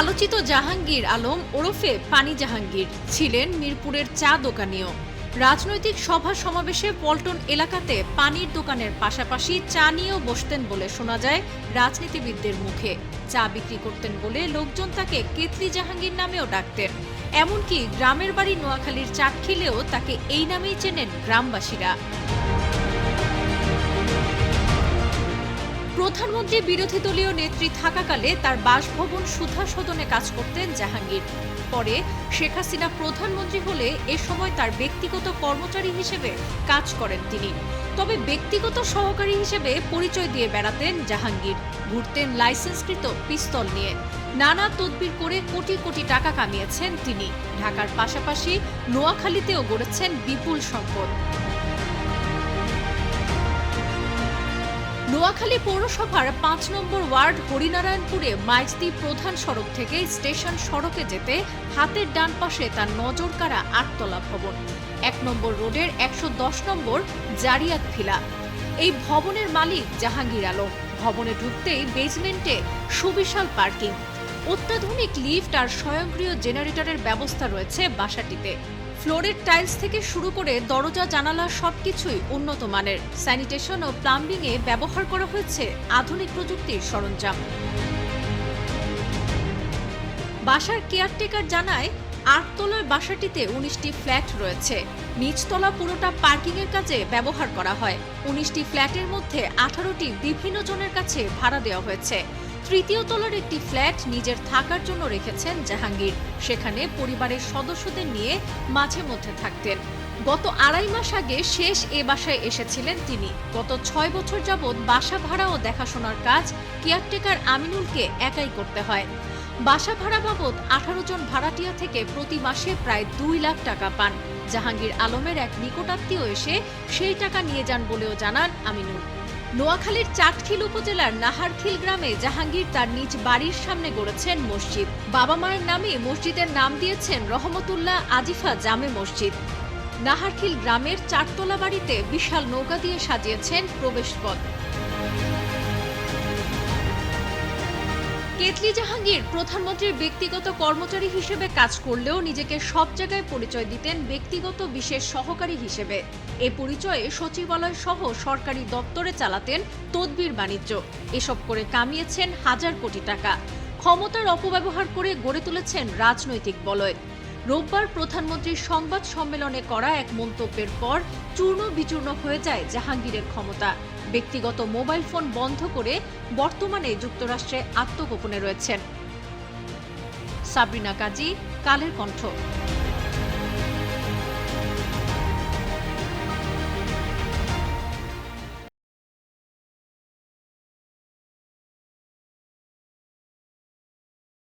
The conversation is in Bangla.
আলোচিত জাহাঙ্গীর আলম ওরফে পানি জাহাঙ্গীর ছিলেন মিরপুরের চা দোকানীয় রাজনৈতিক সভা সমাবেশে পল্টন এলাকাতে পানির দোকানের পাশাপাশি চা নিয়েও বসতেন বলে শোনা যায় রাজনীতিবিদদের মুখে। চা বিক্রি করতেন বলে লোকজন তাকে কেতলি জাহাঙ্গীর নামেও ডাকতেন। এমনকি গ্রামের বাড়ি নোয়াখালীর চাটখিলেও তাকে এই নামেই চেনেন গ্রামবাসীরা। প্রধানমন্ত্রী বিরোধী দলীয় নেত্রী থাকাকালে তার বাসভবন সুধা সদনে কাজ করতেন জাহাঙ্গীর। পরে শেখ হাসিনা প্রধানমন্ত্রী হলে এ সময় তার ব্যক্তিগত কর্মচারী হিসেবে কাজ করেন তিনি। তবে ব্যক্তিগত সহকারী হিসেবে পরিচয় দিয়ে বেড়াতেন জাহাঙ্গীর। ঘুরতেন লাইসেন্সকৃত পিস্তল নিয়ে। নানা তদবির করে কোটি কোটি টাকা কামিয়েছেন তিনি। ঢাকার পাশাপাশি নোয়াখালীতেও গড়েছেন বিপুল সম্পদ। নোয়াখালী পৌরসভার পাঁচ নম্বর ওয়ার্ড হরিনারায়ণপুরে মাইজদি প্রধান সড়ক থেকে স্টেশন সড়কে যেতে হাতের ডান পাশে তার নজর কাড়া আটতলা ভবন। এক নম্বর রোডের একশো দশ নম্বর জারিয়াত ভিলা। এই ভবনের মালিক জাহাঙ্গীর আলম। ভবনে ঢুকতেই বেজমেন্টে সুবিশাল পার্কিং। অত্যাধুনিক লিফট আর স্বয়ংক্রিয় জেনারেটরের ব্যবস্থা রয়েছে বাসাটিতে। ফ্লোরের টাইলস থেকে শুরু করে দরজা, জানালা সবকিছুই উন্নত মানের। স্যানিটেশন ও প্লাম্বিংয়ে ব্যবহার করা হয়েছে আধুনিক প্রযুক্তির সরঞ্জাম। বাসার কেয়ারটেকার জানায়, আটতলার বাসাটিতে উনিশটি ফ্ল্যাট রয়েছে। নিচতলা পুরোটা পার্কিং এর কাজে ব্যবহার করা হয়। উনিশটি ফ্ল্যাটের মধ্যে আঠারোটি বিভিন্ন জনের কাছে ভাড়া দেওয়া হয়েছে। তৃতীয় তলার একটি ফ্ল্যাট নিজের থাকার জন্য রেখেছেন জাহাঙ্গীর। সেখানে পরিবারের সদস্যদের নিয়ে মাঝে মধ্যে থাকতেন। গত আড়াই মাস আগে শেষ এ বাসায় এসেছিলেন তিনি। গত ছয় বছর যাবৎ বাসা ভাড়া ও দেখাশোনার কাজ কেয়ারটেকার আমিনুলকে একাই করতে হয়। বাসা ভাড়া বাবদ আঠারো জন ভাড়াটিয়া থেকে প্রতি মাসে প্রায় দুই লাখ টাকা পান। জাহাঙ্গীর আলমের এক নিকটাত্মীয় এসে সেই টাকা নিয়ে যান বলেও জানান আমিনুল। নোয়াখালীর চাটখিল উপজেলার নাহারখিল গ্রামে জাহাঙ্গীর তার নিজ বাড়ির সামনে গড়েছেন মসজিদ। বাবা মায়ের নামে মসজিদের নাম দিয়েছেন রহমতুল্লাহ আজিফা জামে মসজিদ। নাহারখিল গ্রামের চারতলা বাড়িতে বিশাল নৌকা দিয়ে সাজিয়েছেন প্রবেশপথ। কেতলি জাহাঙ্গীর প্রধানমন্ত্রীর ব্যক্তিগত কর্মচারী হিসেবে কাজ করলেও নিজেকে সব জায়গায় পরিচয় দিতেন ব্যক্তিগত বিশেষ সহকারী হিসেবে। এ পরিচয়ে সচিবালয় সহ সরকারি দপ্তরে চালাতেন তদবির বাণিজ্য। এসব করে কামিয়েছেন হাজার কোটি টাকা। ক্ষমতার অপব্যবহার করে গড়ে তুলেছেন রাজনৈতিক বলয়। রোববার প্রধানমন্ত্রীর সংবাদ সম্মেলনে করা এক মন্তব্যের পর চূর্ণ বিচূর্ণ হয়ে যায় জাহাঙ্গীরের ক্ষমতা। ব্যক্তিগত মোবাইল ফোন বন্ধ করে বর্তমানে যুক্তরাষ্ট্রে আত্মগোপনে রয়েছেন। সাবরিনা কাজী কালের কণ্ঠ।